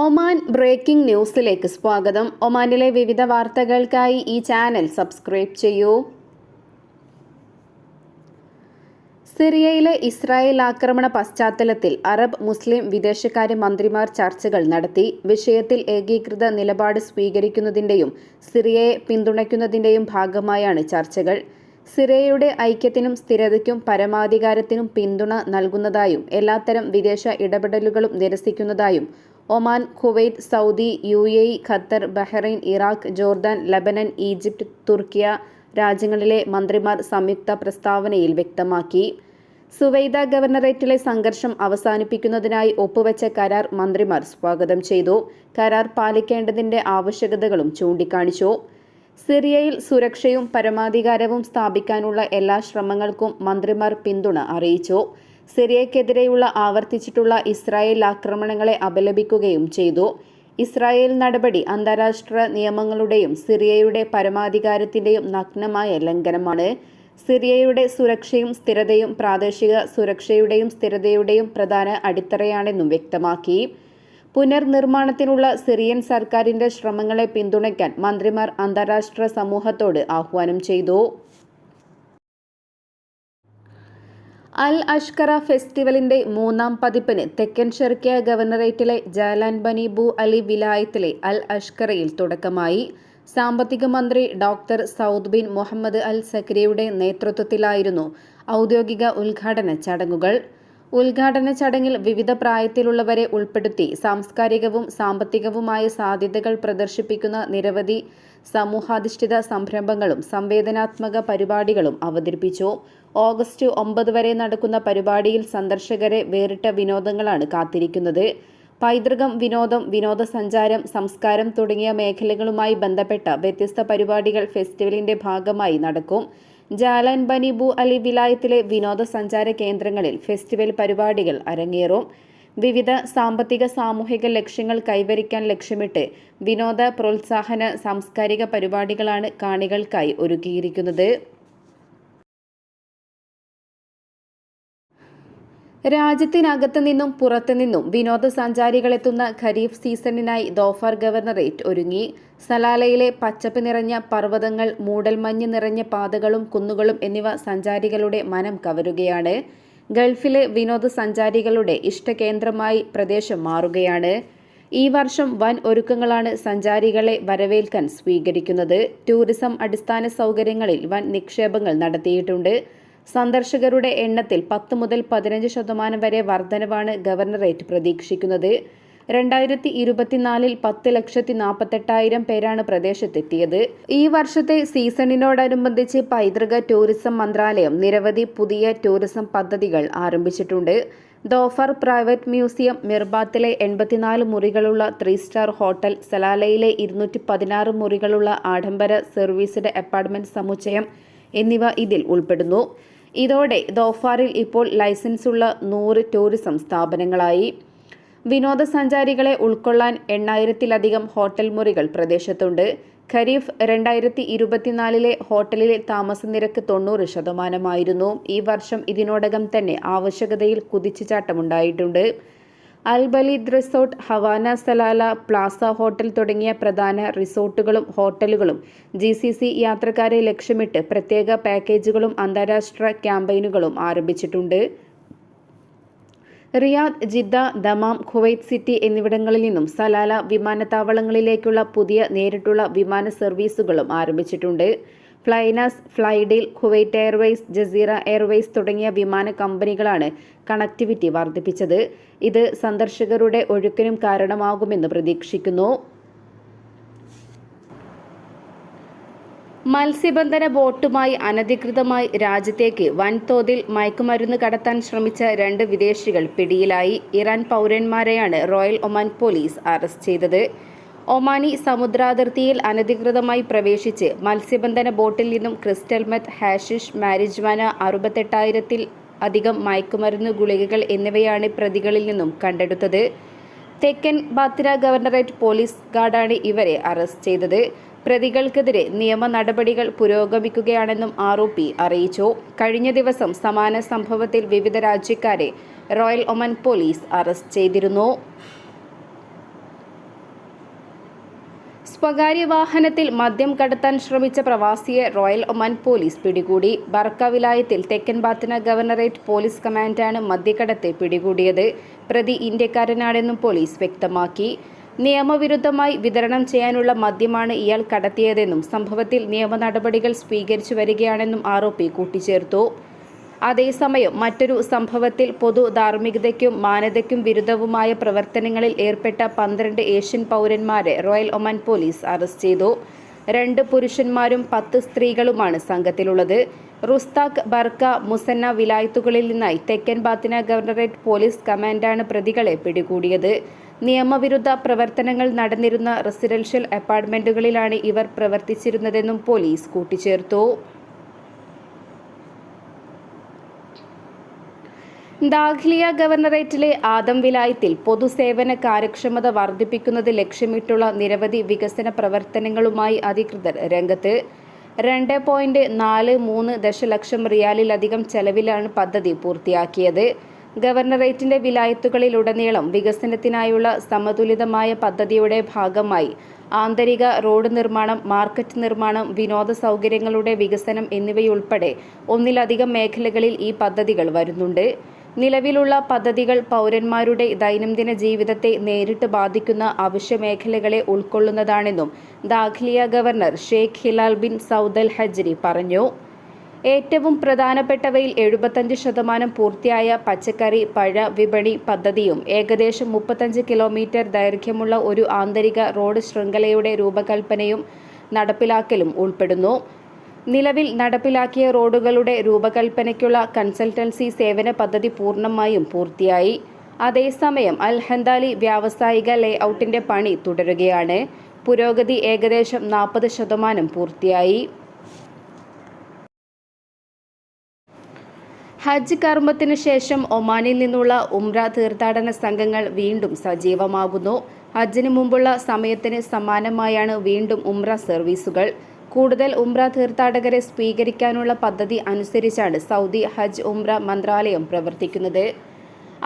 Oman breaking ന്യൂസിലേക്ക് സ്വാഗതം. ഒമാനിലെ വിവിധ വാർത്തകൾക്കായി ഈ ചാനൽ സബ്സ്ക്രൈബ് ചെയ്യൂ. സിറിയയിലെ ഇസ്രായേൽ ആക്രമണ പശ്ചാത്തലത്തിൽ അറബ് മുസ്ലിം വിദേശകാര്യ മന്ത്രിമാർ ചർച്ചകൾ നടത്തി. വിഷയത്തിൽ ഏകീകൃത നിലപാട് സ്വീകരിക്കുന്നതിന്റെയും സിറിയയെ പിന്തുണയ്ക്കുന്നതിന്റെയും ഭാഗമായാണ് ചർച്ചകൾ. സിറിയയുടെ ഐക്യത്തിനും സ്ഥിരതയ്ക്കും പരമാധികാരത്തിനും പിന്തുണ നൽകുന്നതായും എല്ലാത്തരം വിദേശ ഇടപെടലുകളും നിരസിക്കുന്നതായും Oman Kuwait Saudi U A Qatar Bahrain Iraq Jordan Lebanon Egypt Turkiye രാജ്യങ്ങളിലെ മന്ത്രിമാർ സംയുക്ത പ്രസ്താവനയിൽ വ്യക്തമാക്കി. സുവൈദ ഗവർണറേറ്റിലെ സംഘർഷം അവസാനിപ്പിക്കുന്നതിനായി ഒപ്പുവെച്ച കരാർ മന്ത്രിമാർ സ്വാഗതം ചെയ്തു. കരാർ പാലിക്കേണ്ടതിന്റെ ആവശ്യകതകളും ചൂണ്ടിക്കാണിച്ചു. സിറിയയിൽ സുരക്ഷയും പരമാധികാരവും സ്ഥാപിക്കാനുള്ള എല്ലാ ശ്രമങ്ങൾക്കും മന്ത്രിമാർ പിന്തുണ അറിയിച്ചു. സിറിയക്കെതിരെയുള്ള ആവർത്തിച്ചിട്ടുള്ള ഇസ്രായേൽ ആക്രമണങ്ങളെ അപലപിക്കുകയും ചെയ്തു. ഇസ്രായേൽ നടപടി അന്താരാഷ്ട്ര നിയമങ്ങളുടെയും സിറിയയുടെ പരമാധികാരത്തിന്റെയും നഗ്നമായ ലംഘനമാണ്. സിറിയയുടെ സുരക്ഷയും സ്ഥിരതയും പ്രാദേശിക സുരക്ഷയുടെയും സ്ഥിരതയുടെയും പ്രധാന അടിത്തറയാണെന്നും വ്യക്തമാക്കി. പുനർനിർമ്മാണത്തിനുള്ള സിറിയൻ സർക്കാരിന്റെ ശ്രമങ്ങളെ പിന്തുണയ്ക്കാൻ മന്ത്രിമാർ അന്താരാഷ്ട്ര സമൂഹത്തോട് ആഹ്വാനം ചെയ്തു. അൽ അഷ്കറ ഫെസ്റ്റിവലിന്റെ മൂന്നാം പതിപ്പിന് തെക്കൻ ഷെർക്കിയ ഗവർണറേറ്റിലെ ജാലാൻ ബനി ബു അലി വിലായത്തിലെ അൽ അഷ്കറയിൽ തുടക്കമായി. സാമ്പത്തിക മന്ത്രി doctor Saud bin Muhammad al സക്രിയുടെ നേതൃത്വത്തിലായിരുന്നു ഔദ്യോഗിക ഉദ്ഘാടന ചടങ്ങുകൾ. ഉദ്ഘാടന ചടങ്ങിൽ വിവിധ പ്രായത്തിലുള്ളവരെ ഉൾപ്പെടുത്തി സാംസ്കാരികവും സാമ്പത്തികവുമായ സാധ്യതകൾ പ്രദർശിപ്പിക്കുന്ന നിരവധി സമൂഹാധിഷ്ഠിത സംരംഭങ്ങളും സംവേദനാത്മക പരിപാടികളും അവതരിപ്പിച്ചു. ഓഗസ്റ്റ് ഒമ്പത് വരെ നടക്കുന്ന പരിപാടിയിൽ സന്ദർശകരെ വേറിട്ട വിനോദങ്ങളാണ് കാത്തിരിക്കുന്നത്. പൈതൃകം വിനോദം വിനോദസഞ്ചാരം സംസ്കാരം തുടങ്ങിയ മേഖലകളുമായി ബന്ധപ്പെട്ട വ്യത്യസ്ത പരിപാടികൾ ഫെസ്റ്റിവലിന്റെ ഭാഗമായി നടക്കും. ജാലൻ ബനിബു അലി വിലായത്തിലെ വിനോദസഞ്ചാര കേന്ദ്രങ്ങളിൽ ഫെസ്റ്റിവൽ പരിപാടികൾ അരങ്ങേറും. വിവിധ സാമ്പത്തിക സാമൂഹിക ലക്ഷ്യങ്ങൾ കൈവരിക്കാൻ ലക്ഷ്യമിട്ട് വിനോദ പ്രോത്സാഹന സാംസ്കാരിക പരിപാടികളാണ് കാണികൾക്കായി ഒരുക്കിയിരിക്കുന്നത്. രാജ്യത്തിനകത്തു നിന്നും പുറത്തു നിന്നും വിനോദസഞ്ചാരികളെത്തുന്ന ഖരീഫ് സീസണിനായി ദോഫർ ഗവർണറേറ്റ് ഒരുങ്ങി സലാലയിലെ പച്ചപ്പ് നിറഞ്ഞ പർവതങ്ങൾ മൂടൽമഞ്ഞ് നിറഞ്ഞ പാതകളും കുന്നുകളും എന്നിവ സഞ്ചാരികളുടെ മനം കവരുകയാണ്. ഗൾഫിലെ വിനോദസഞ്ചാരികളുടെ ഇഷ്ടകേന്ദ്രമായി പ്രദേശം മാറുകയാണ്. ഈ വർഷം വൻ ഒരുക്കങ്ങളാണ് സഞ്ചാരികളെ വരവേൽക്കാൻ സ്വീകരിക്കുന്നത്. ടൂറിസം അടിസ്ഥാന സൗകര്യങ്ങളിൽ വൻ നിക്ഷേപങ്ങൾ നടത്തിയിട്ടുണ്ട്. സന്ദർശകരുടെ എണ്ണത്തിൽ പത്ത് മുതൽ പതിനഞ്ച് ശതമാനം വരെ വർധനവാണ് ഗവർണറേറ്റ് പ്രതീക്ഷിക്കുന്നത്. രണ്ടായിരത്തി ഇരുപത്തിനാലിൽ പത്ത് ലക്ഷത്തി നാൽപ്പത്തെട്ടായിരം പേരാണ് പ്രദേശത്തെത്തിയത്. ഈ വർഷത്തെ സീസണിനോടനുബന്ധിച്ച് പൈതൃക ടൂറിസം മന്ത്രാലയം നിരവധി പുതിയ ടൂറിസം പദ്ധതികൾ ആരംഭിച്ചിട്ടുണ്ട്. ദോഫർ പ്രൈവറ്റ് മ്യൂസിയം മിർബാത്തിലെ എൺപത്തിനാല് മുറികളുള്ള ത്രീ സ്റ്റാർ ഹോട്ടൽ സലാലയിലെ ഇരുന്നൂറ്റി പതിനാറ് മുറികളുള്ള ആഡംബര സർവീസ്ഡ് അപ്പാർട്ട്മെന്റ് സമുച്ചയം എന്നിവ ഇതിൽ ഉൾപ്പെടുന്നു. ഇതോടെ ദോഫാറിൽ ഇപ്പോൾ ലൈസൻസുള്ള നൂറ് ടൂറിസം സ്ഥാപനങ്ങളായി. വിനോദസഞ്ചാരികളെ ഉൾക്കൊള്ളാൻ എണ്ണായിരത്തിലധികം ഹോട്ടൽ മുറികൾ പ്രദേശത്തുണ്ട്. ഖരീഫ് രണ്ടായിരത്തി ഇരുപത്തിനാലിലെ ഹോട്ടലിലെ താമസ നിരക്ക് തൊണ്ണൂറ് ശതമാനമായിരുന്നു. ഈ വർഷം ഇതിനോടകം തന്നെ ആവശ്യകതയിൽ കുതിച്ചുചാട്ടമുണ്ടായിട്ടുണ്ട്. Al Baleed resort Hawana Salalah plaza hotel തുടങ്ങിയ പ്രധാന റിസോർട്ടുകളും ഹോട്ടലുകളും ജി സി സി യാത്രക്കാരെ ലക്ഷ്യമിട്ട് പ്രത്യേക പാക്കേജുകളും അന്താരാഷ്ട്ര ക്യാമ്പയിനുകളും ആരംഭിച്ചിട്ടുണ്ട്. Riyadh Jeddah Dammam Kuwait city എന്നിവിടങ്ങളിൽ നിന്നും സലാല വിമാനത്താവളങ്ങളിലേക്കുള്ള പുതിയ നേരിട്ടുള്ള വിമാന സർവീസുകളും ആരംഭിച്ചിട്ടുണ്ട്. Flynas Flyadeal Kuwait Airways Jazeera Airways തുടങ്ങിയ വിമാന കമ്പനികളാണ് കണക്ടിവിറ്റി വർദ്ധിപ്പിച്ചത്. ഇത് സന്ദർശകരുടെ ഒഴുക്കിനും കാരണമാകുമെന്ന് പ്രതീക്ഷിക്കുന്നു. മത്സ്യബന്ധന ബോട്ടുമായി അനധികൃതമായി രാജ്യത്തേക്ക് വൻതോതിൽ മയക്കുമരുന്ന് കടത്താൻ ശ്രമിച്ച രണ്ട് വിദേശികൾ പിടിയിലായി. ഇറാൻ പൗരന്മാരെയാണ് റോയൽ ഒമാൻ പോലീസ് അറസ്റ്റ് ചെയ്തത്. ഒമാനി സമുദ്രാതിർത്തിയിൽ അനധികൃതമായി പ്രവേശിച്ച് മത്സ്യബന്ധന ബോട്ടിൽ നിന്നും ക്രിസ്റ്റൽ മെത്ത് ഹാഷിഷ് മാരിജ്വാന അറുപത്തെട്ടായിരത്തിൽ അധികം മയക്കുമരുന്ന് ഗുളികകൾ എന്നിവയാണ് പ്രതികളിൽ നിന്നും കണ്ടെടുത്തത്. തെക്കൻ ബാത്തിര ഗവർണറേറ്റ് പോലീസ് ഗാർഡാണ് ഇവരെ അറസ്റ്റ് ചെയ്തത്. പ്രതികൾക്കെതിരെ നിയമ നടപടികൾ പുരോഗമിക്കുകയാണെന്നും ആരോപി അറിയിച്ചു. കഴിഞ്ഞ ദിവസം സമാന സംഭവത്തിൽ വിവിധ രാജ്യക്കാരെ റോയൽ ഒമൻ പോലീസ് അറസ്റ്റ് ചെയ്തിരുന്നു. സ്വകാര്യ വാഹനത്തിൽ മദ്യം കടത്താൻ ശ്രമിച്ച പ്രവാസിയെ റോയൽ ഒമാൻ പോലീസ് പിടികൂടി. ബർക്ക വിലായത്തിൽ തെക്കൻ ബാത്തിന ഗവർണറേറ്റ് പോലീസ് കമാൻഡാണ് മദ്യക്കടത്തെ പിടികൂടിയത്. പ്രതി ഇന്ത്യക്കാരനാണെന്നും പോലീസ് വ്യക്തമാക്കി. നിയമവിരുദ്ധമായി വിതരണം ചെയ്യാനുള്ള മദ്യമാണ് ഇയാൾ കടത്തിയതെന്നും സംഭവത്തിൽ നിയമ നടപടികൾ സ്വീകരിച്ചു വരികയാണെന്നും ആരോപി കൂട്ടിച്ചേർത്തു. അതേസമയം മറ്റൊരു സംഭവത്തിൽ പൊതു ധാർമ്മികതയ്ക്കും മാനതയ്ക്കും വിരുദ്ധവുമായ പ്രവർത്തനങ്ങളിൽ ഏർപ്പെട്ട പന്ത്രണ്ട് ഏഷ്യൻ പൗരന്മാരെ റോയൽ ഒമാൻ പോലീസ് അറസ്റ്റ് ചെയ്തു. രണ്ട് പുരുഷന്മാരും പത്ത് സ്ത്രീകളുമാണ് സംഘത്തിലുള്ളത്. റുസ്താഖ് ബർക്ക മുസന്ന വിലായത്തുകളിൽ നിന്നായി തെക്കൻ ബാത്തിന ഗവർണറേറ്റ് പോലീസ് കമാൻഡാണ് പ്രതികളെ പിടികൂടിയത്. നിയമവിരുദ്ധ പ്രവർത്തനങ്ങൾ നടന്നിരുന്ന റെസിഡൻഷ്യൽ അപ്പാർട്ട്മെന്റുകളിലാണ് ഇവർ പ്രവർത്തിച്ചിരുന്നതെന്നും പോലീസ് കൂട്ടിച്ചേർത്തു. ദാഖ്ലിയ ഗവർണറേറ്റിലെ ആദം വിലായത്തിൽ പൊതുസേവന കാര്യക്ഷമത വർദ്ധിപ്പിക്കുന്നത് ലക്ഷ്യമിട്ടുള്ള നിരവധി വികസന പ്രവർത്തനങ്ങളുമായി അധികൃതർ രംഗത്ത്. രണ്ട് പോയിന്റ് നാല് മൂന്ന് ദശലക്ഷം റിയാലിലധികം ചെലവിലാണ് പദ്ധതി പൂർത്തിയാക്കിയത്. ഗവർണറേറ്റിന്റെ വിലായത്തുകളിലുടനീളം വികസനത്തിനായുള്ള സമതുലിതമായ പദ്ധതിയുടെ ഭാഗമായി ആന്തരിക റോഡ് നിർമ്മാണം മാർക്കറ്റ് നിർമ്മാണം വിനോദ സൗകര്യങ്ങളുടെ വികസനം എന്നിവയുൾപ്പെടെ ഒന്നിലധികം മേഖലകളിൽ ഈ പദ്ധതികൾ വരുന്നുണ്ട്. നിലവിലുള്ള പദ്ധതികൾ പൗരന്മാരുടെ ദൈനംദിന ജീവിതത്തെ നേരിട്ട് ബാധിക്കുന്ന അവശ്യ മേഖലകളെ ഉൾക്കൊള്ളുന്നതാണെന്നും Dakhiliyah governor Sheikh Hilal bin Saud al Hajri പറഞ്ഞു. ഏറ്റവും പ്രധാനപ്പെട്ടവയിൽ എഴുപത്തഞ്ച് ശതമാനം പൂർത്തിയായ പച്ചക്കറി പഴ വിപണി പദ്ധതിയും ഏകദേശം മുപ്പത്തഞ്ച് കിലോമീറ്റർ ദൈർഘ്യമുള്ള ഒരു ആന്തരിക റോഡ് ശൃംഖലയുടെ രൂപകൽപ്പനയും നടപ്പിലാക്കലും ഉൾപ്പെടുന്നു. നിലവിൽ നടപ്പിലാക്കിയ റോഡുകളുടെ രൂപകൽപ്പനയ്ക്കുള്ള കൺസൾട്ടൻസി സേവന പദ്ധതി പൂർണമായും പൂർത്തിയായി. അതേസമയം അൽ ഹന്താലി വ്യാവസായിക ലേഔട്ടിന്റെ പണി തുടരുകയാണ്. പുരോഗതി ഏകദേശം നാൽപ്പത് ശതമാനം പൂർത്തിയായി. ഹജ്ജ് കർമ്മത്തിനു ശേഷം ഒമാനിൽ നിന്നുള്ള ഉംറ തീർത്ഥാടന സംഘങ്ങൾ വീണ്ടും സജീവമാകുന്നു. ഹജ്ജിന് മുമ്പുള്ള സമയത്തിന് സമാനമായാണ് വീണ്ടും ഉംറ സർവീസുകൾ. കൂടുതൽ ഉംറ തീർത്ഥാടകരെ സ്വീകരിക്കാനുള്ള പദ്ധതി അനുസരിച്ചാണ് സൗദി ഹജ്ജ് ഉംറ മന്ത്രാലയം പ്രവർത്തിക്കുന്നത്.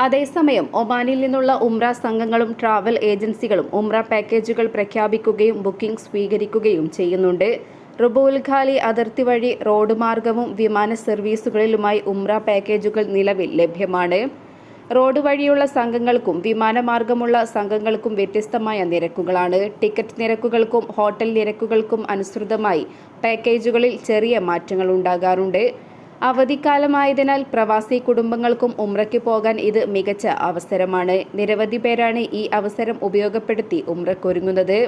അതേസമയം ഒമാനിൽ നിന്നുള്ള ഉംറ സംഘങ്ങളും ട്രാവൽ ഏജൻസികളും ഉംറ പാക്കേജുകൾ പ്രഖ്യാപിക്കുകയും ബുക്കിംഗ് സ്വീകരിക്കുകയും ചെയ്യുന്നുണ്ട്. റുബുൽ ഖാലി അതിർത്തി വഴി റോഡ് മാർഗവും വിമാന സർവീസുകളിലുമായി ഉംറ പാക്കേജുകൾ നിലവിൽ ലഭ്യമാണ്. റോഡ് വഴിയുള്ള സംഘങ്ങൾക്കും വിമാനമാർഗമുള്ള സംഘങ്ങൾക്കും വ്യത്യസ്തമായ നിരക്കുകളാണ്. ടിക്കറ്റ് നിരക്കുകൾക്കും ഹോട്ടൽ നിരക്കുകൾക്കും അനുസൃതമായി പാക്കേജുകളിൽ ചെറിയ മാറ്റങ്ങൾ ഉണ്ടാകാറുണ്ട്. അവധിക്കാലമായതിനാൽ പ്രവാസി കുടുംബങ്ങൾക്കും ഉമ്രയ്ക്ക് പോകാൻ ഇത് മികച്ച അവസരമാണ്. നിരവധി പേരാണ് ഈ അവസരം ഉപയോഗപ്പെടുത്തി ഉംറയ്ക്കൊരുങ്ങുന്നത്